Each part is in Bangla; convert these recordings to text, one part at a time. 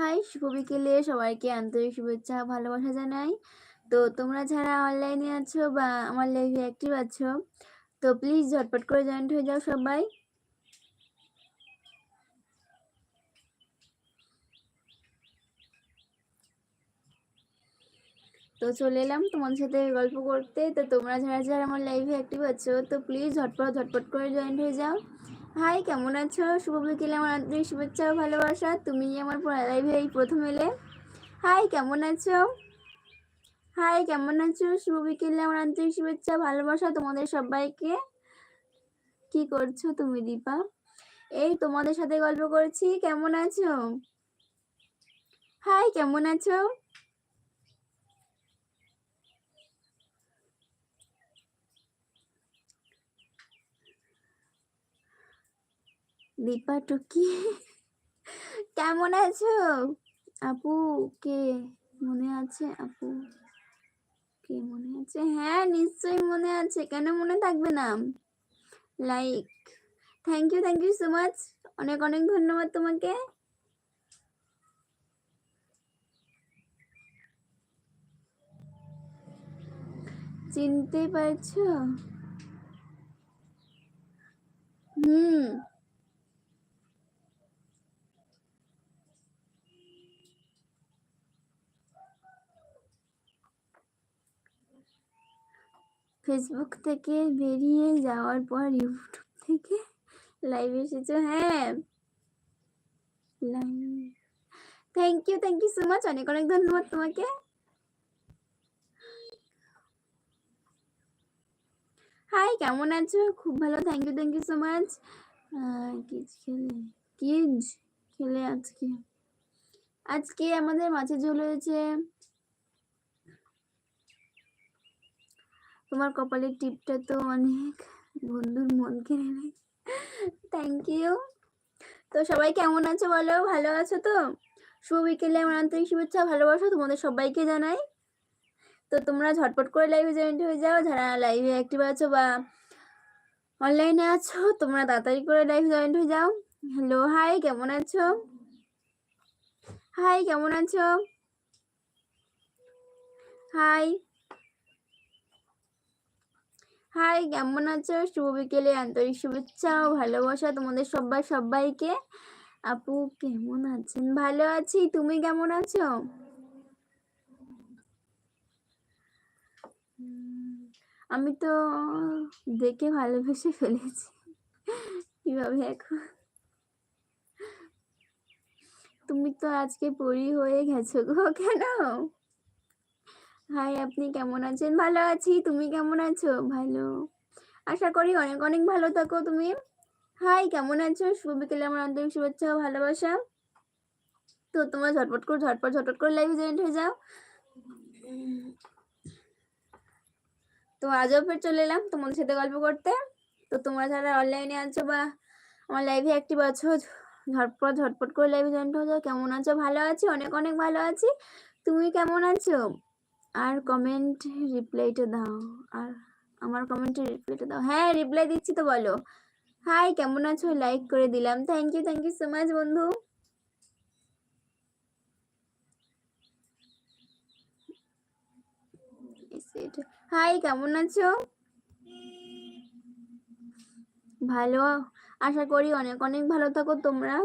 হাই শুভ বিকেলে সবাইকে আন্তরিক শুভেচ্ছা ভালোবাসা জানাই। তো তোমরা যারা অনলাইনে আছো বা আমার লাইভে অ্যাক্টিভ আছো, তো প্লিজ ঝটপট করে জয়েন্ট হয়ে যাও সবাই। তো চলে এলাম তোমাদের সাথে গল্প করতে। তো তোমরা যারা যারা আমার লাইভে অ্যাক্টিভ আছো, তো প্লিজ ঝটপট ঝটপট করে জয়েন্ট হয়ে যাও। হাই, কেমন আছো? শুভ বিকেলে, আমার আন্তরিক শুভেচ্ছা ও ভালোবাসা। তুমি আমার লাইভে এই প্রথম এলে? হাই, কেমন আছো? হাই, কেমন আছো? শুভ বিকেলে, আমার আন্তরিক শুভেচ্ছা, ভালোবাসা তোমাদের সবাইকে। কি করছ তুমি, দীপা? এই, তোমাদের সাথে গল্প করছি। কেমন আছো? হাই, কেমন আছো? দীপা টুকি কেমন আছো? আপু কে মনে আছে? আপু কে মনে আছে? হ্যাঁ নিশ্চয়ই মনে আছে। কেন মনে থাকবে না? Like thank you thank you so much অনেক অনেক ধন্যবাদ তোমাকে। চিনতে পারছ? হুম। ফেসবুক থেকে বেরিয়ে যাওয়ার পর ইউটিউব থেকে লাইভ এসেছ হ্যাঁ। Thank you thank you so much অনেক অনেক ধন্যবাদ তোমাকে। হাই কেমন আছো? খুব ভালো thank you thank you so much keys খেলে কিজ খেলে আজকে। আজকে আমাদের মাছের ঝোল হয়েছে তোমার কপালের টিপটা তো অনেক। বন্ধুর মন কেড়ে নেয়। থ্যাংক ইউ তো সবাই কেমন আছো বলো? ভালো আছো তো? শুভ বিকেলে, আমার আন্তরিক শুভেচ্ছা, ভালোবাসো তোমাদের সবাইকে জানাই। তো তোমরা ঝটপট করে লাইভে জয়েন্ট হয়ে যাও। যারা লাইভে অ্যাক্টিভ আছো বা অনলাইনে আছো, তোমরা তাড়াতাড়ি করে লাইভ জয়েন্ট হয়ে যাও। হ্যালো হাই কেমন আছো? হাই কেমন আছো? হাই হাই, কেমন আছো? শুভ বিকেলে, আন্তরিক শুভেচ্ছা ও ভালোবাসা তোমাদের সবাই সবাইকে আপু, কেমন আছেন? ভালো আছি, তুমি কেমন আছো? আমি তো দেখে ভালোবেসে ফেলেছি। কীভাবে এখন? তুমি তো আজকে পরি হয়ে গেছো গো, কেন? হাই, আপনি কেমন আছেন? ভালো আছি। তুমি কেমন আছো? ভালো। আশা করি অনেক অনেক ভালো থাকো তুমি। হাই, কেমন আছো? শুভ বিকেলে। আমার আন্তরিক শুভেচ্ছা ভালোবাসা। তো তোমার ঝটপট করে, ঝটপট ঝটপট করে লাইভ জয়েন্ট হয়ে যাও। তো আজও ফের চলে এলাম তোমাদের সাথে গল্প করতে। তো তোমরা যারা অনলাইনে আছো বা আমার লাইভে অ্যাক্টিভ আছো, ঝটপট ঝটপট করে লাইভে জয়েন্ট হয়ে যাও। কেমন আছো? ভালো আছি? অনেক অনেক ভালো আছি। তুমি কেমন আছো? আর কমেন্ট রিপ্লাইটা দাও। আর আমার কমেন্টে রিপ্লাইটা দাও। হ্যাঁ রিপ্লাই দিচ্ছি তো বলো। হাই কেমন আছো? লাইক করে দিলাম। Thank you thank you so much বন্ধু। হাই কেমন আছো? ভালো। আশা করি অনেক অনেক ভালো থাকো তোমরা।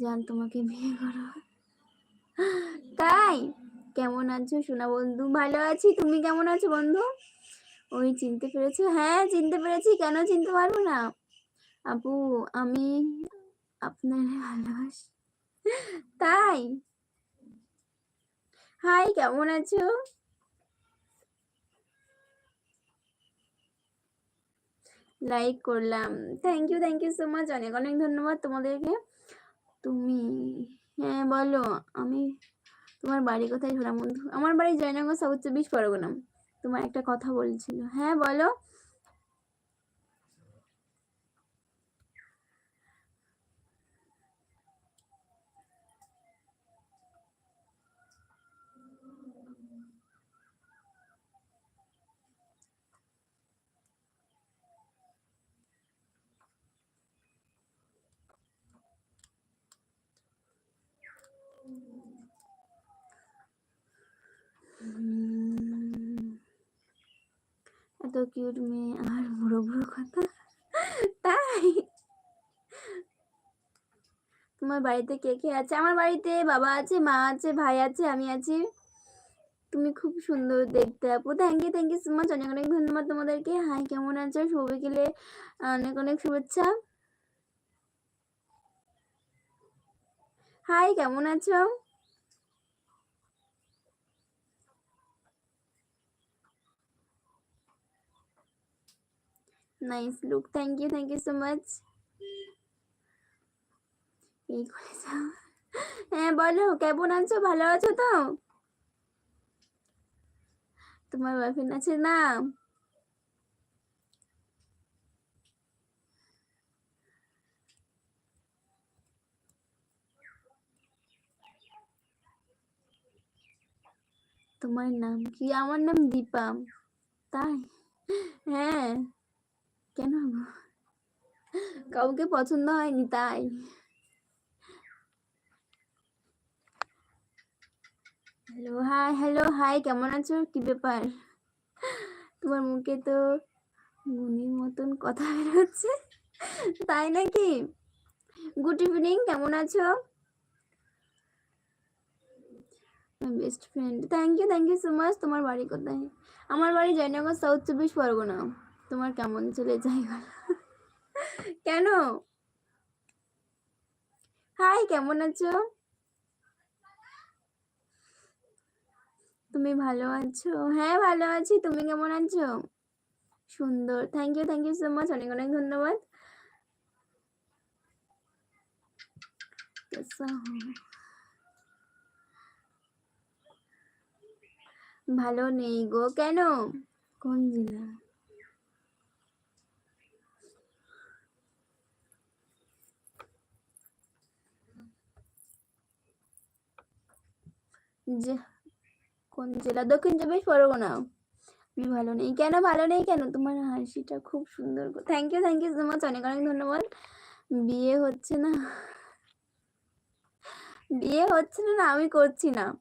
জান, তোমাকে বিয়ে করো তাই? কেমন আছো সোনা বন্ধু? ভালো আছি। তুমি কেমন আছো বন্ধু? ওই চিনতে পেরেছ? হ্যাঁ চিনতে পেরেছি। কেন চিনতে পারব না? আপু, আমি আপনার ভালোবাসি। তাই? হাই, কেমন আছো? লাইক করলাম। Thank you thank you so much অনেক অনেক ধন্যবাদ তোমাদেরকে। তুমি হ্যাঁ বলো। আমি তোমার বাড়ি কোথায়? ঘোরা বন্ধু আমার বাড়ি জয়নগর সাউথ চব্বিশ পরগনা। তোমার একটা কথা বলছিল। হ্যাঁ বলো। কিউট মেয়ে আর বুড়ো বুড়ো কথা? তাই? তোমার বাড়িতে কে কে আছে? আমার বাড়িতে বাবা আছে, মা আছে, ভাই আছে, আমি আছি। তুমি খুব সুন্দর দেখতে আপু। Thank you thank you so much অনেক অনেক ধন্যবাদ তোমাদেরকে। হাই কেমন আছো? শুভ বিকেলে। অনেক অনেক শুভেচ্ছা। হাই কেমন আছো? Nice look thank you thank you so much হ্যাঁ বলো। কেমন আছো? ভালো আছো তো? তোমার বয়ফ্রেন্ড আছে না? তোমার নাম কি? আমার নাম দীপা। তাই? হ্যাঁ। কেন? কাউকে পছন্দ হয়নি, তাই। হ্যালো হাই হ্যালো হাই কেমন আছো? কি ব্যাপার? তোমার মুখে তো গুনির মতন কথা বেরোচ্ছে, তাই নাকি? গুড ইভিনিং কেমন আছো? Best friend thank you thank you so much তোমার বাড়ি কোথায়? আমার বাড়ি জয়নগর সাউথ চব্বিশ পরগনা। তোমার কেমন চলে যাই কেন? হাই কেমন আছো? তুমি ভালো আছো? হ্যাঁ ভালো আছি। তুমি কেমন আছো? সুন্দর। Thank you thank you so much অনেক অনেক ধন্যবাদ। ভালো নেই গো। কেন? কোন জেলা? কোন জেলা? দক্ষিণ চব্বিশ পরগনা। আমি ভালো নেই কেন? ভালো নেই কেন? তোমার হাসিটা খুব সুন্দর thank you thank you so much অনেক অনেক ধন্যবাদ। বিয়ে হচ্ছে না। বিয়ে হচ্ছে না না, আমি করছি না।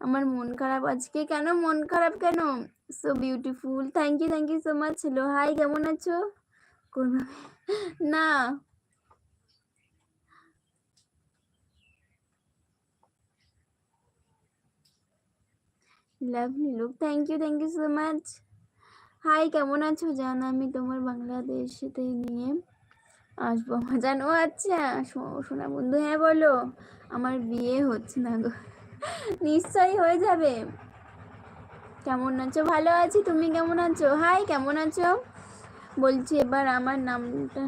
আমার মন খারাপ আজকে কেন? মন খারাপ কেন? So beautiful thank you thank you so much hello hi কেমন আছো? করবে না। Lovely look thank you thank you so much hi কেমন আছো? জান আমি তোমার বাংলাদেশেতে নিয়ে আসব। জানো আচ্ছা সোনা বন্ধু হ্যাঁ বলো, আমার বিয়ে হচ্ছে না গো। নিশ্চয়ই হয়ে যাবে। কেমন আছো? ভালো আছি, তুমি কেমন আছো? হাই কেমন আছো? বলছি এবার আমার নামটা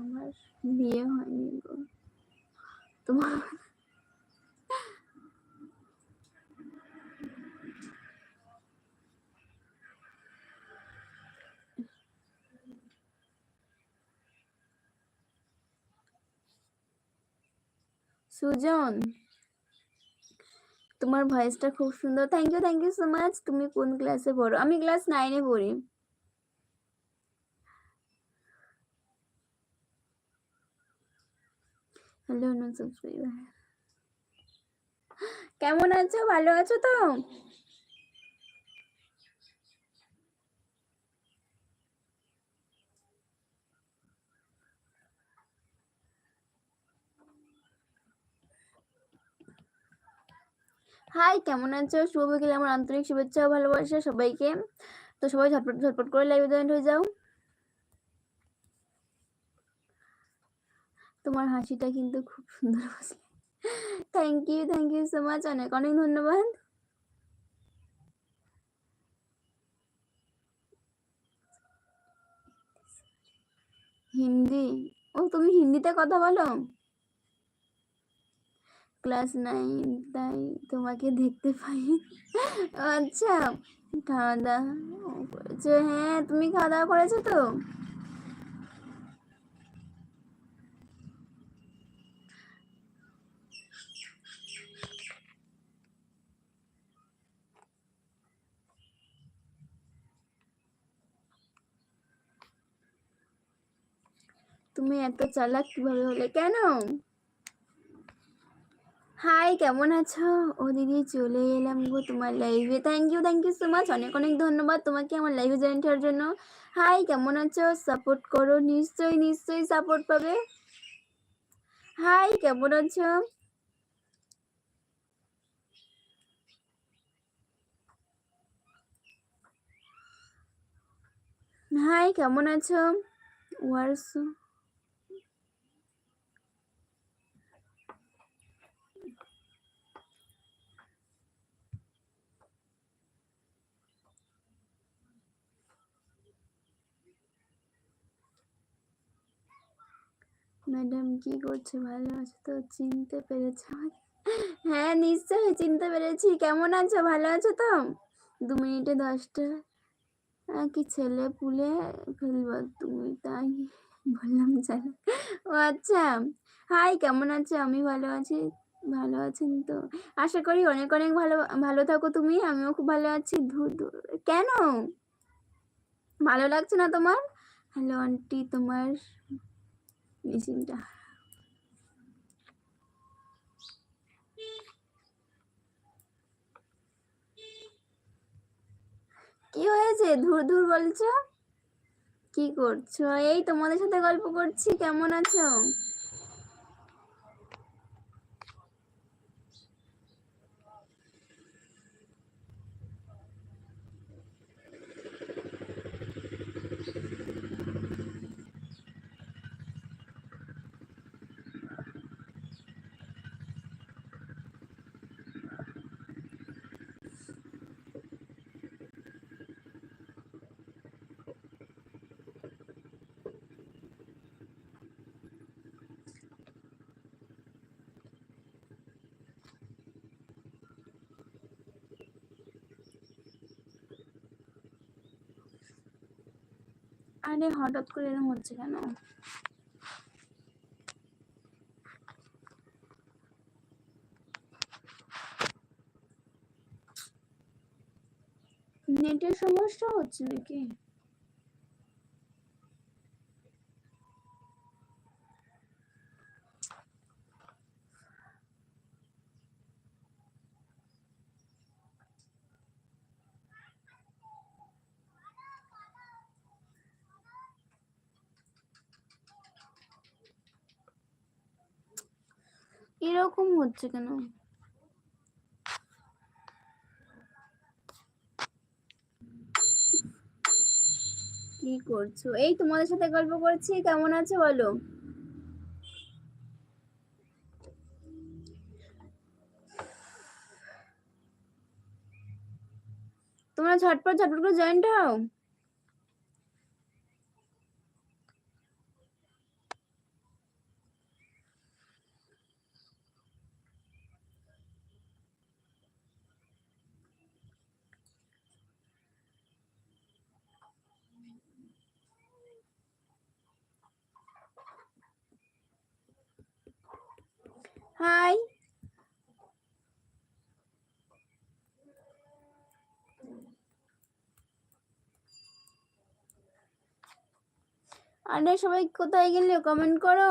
আমার বিয়ে হয়নি গো। তোমার সুজন, তোমার ভয়েসটা খুব সুন্দর। Thank you thank you so much তুমি কোন ক্লাসে পড়ো? আমি ক্লাস নাইনে পড়ি। হ্যালো কেমন আছো? ভালো আছো তো? হাই, কেমন আছো? শুভ বিকেলে। আমার আন্তরিক শুভেচ্ছা ও ভালোবাসা সবাইকে। তো সবাই ঝটপট ঝটপট করে লাইভে জয়েন্ট হয়ে যাও। তোমার হাসিটা কিন্তু খুব সুন্দর বসলে thank you thank you so much অনেক অনেক ধন্যবাদ। হিন্দি? ও, তুমি হিন্দিতে কথা বলো? ক্লাস নাইন তাই তোমাকে দেখতে পাই। আচ্ছা খাওয়া দাওয়া হ্যাঁ তুমি খাওয়া দাওয়া করেছ তো? তুমি এত চালাক কীভাবে হলে? কেন? হাই কেমন আছো? ও দিদি চলে এলাম গো তোমার লাইভে thank you thank you so much অনেক অনেক ধন্যবাদ তোমাকে আমার লাইভে জয়েন করার জন্য। হাই কেমন আছো? সাপোর্ট করো, নিশ্চয়ই নিশ্চয়ই সাপোর্ট পাবে। হাই কেমন আছো? হাই কেমন আছো? ওয়ারসু ম্যাডাম কি করছে? ভালো আছো তো? চিনতে পেরেছ? হ্যাঁ নিশ্চয়ই চিনতে পেরেছি। কেমন আছো? ভালো আছো তো? দু মিনিটে দশটা। কি ছেলে পুলে ফেলব তুমি তাই বললাম জানো ও আচ্ছা। হাই, কেমন আছো? আমি ভালো আছি। ভালো আছেন তো। আশা করি অনেক অনেক ভালো ভালো থাকো তুমি। আমিও খুব ভালো আছি। ধুর ধুর। কেন? ভালো লাগছে না তোমার? হ্যালো, আন্টি, তোমার কি হয়েছে? ধুর ধুর বলছো? কি করছ? এই তোমাদের সাথে গল্প করছি কেমন আছো? আরে হঠাৎ করে এরকম হচ্ছে কেন? নেটের সমস্যা হচ্ছে নাকি? এরকম হচ্ছে কেন? কি করছ? এই তোমাদের সাথে গল্প করছি, কেমন আছো বলো? তোমরা ঝটপট ঝটপট করে জয়েন্ট হও হাই আরে সবাই কোথায় গেলে কমেন্ট করো।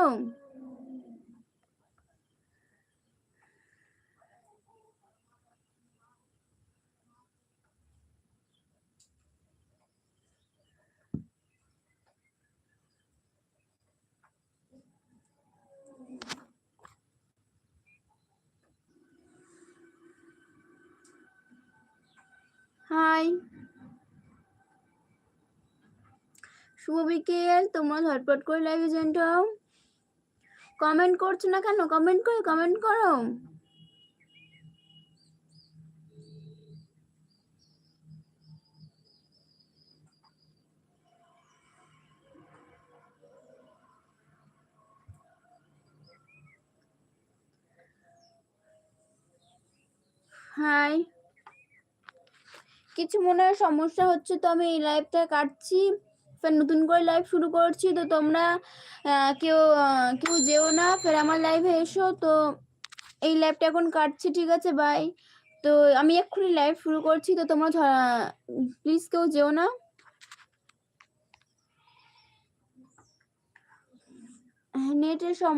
হাই শুভ বিকেল তোমরা ঝটপট করে লাইভে জয়েন্ট কমেন্ট করছ না কেন? কমেন্ট করো কমেন্ট করো। হাই কিছু মনে হয় সমস্যা হচ্ছে তো আমি এই লাইভটা কাটছি। ফের নতুন করে লাইভ শুরু করছি, তো তোমরা কেউ কেউ যেও না, ফের আমার লাইভে এসো, তো এই লাইভটা এখন কাটছি, ঠিক আছে বাই তো আমি এক্ষুনি লাইভ শুরু করছি, তো তোমরা প্লিজ কেউ যেও না। নেটের সমস্যা